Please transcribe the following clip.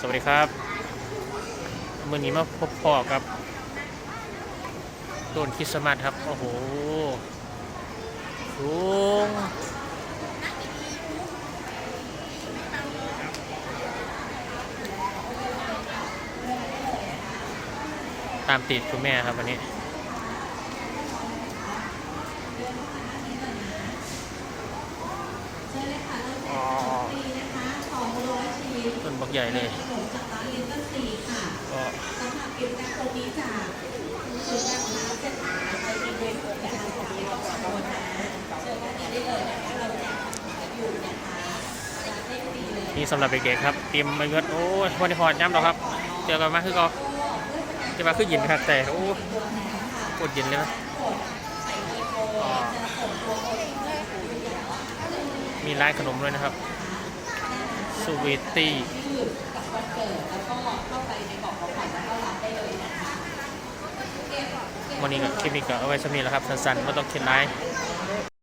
สวัสดีครับมื่อนี้มาพบพ่อกับต้นคริสต์มาสครับ โอ้โหสูงตามติดคุณแม่ครับวันนี้ อ๋อ ต้นบักใหญ่เลยก็นี่สำหรับเด็กๆครับเตรียมมาเงินโอ้ยวันนี้พอย้ำแล้วครับ เจอกันมาคือก็จะมาคือหยินครับแต่โอ้ยปวดหยินเลยนะอ่ามีร้านขนมด้วยนะครับ สวีตตี้วันนี้ก็คลิปนี้ก็เอาไว้สำนีแล้วครับ สั้นๆไม่ต้องเขียนไลน์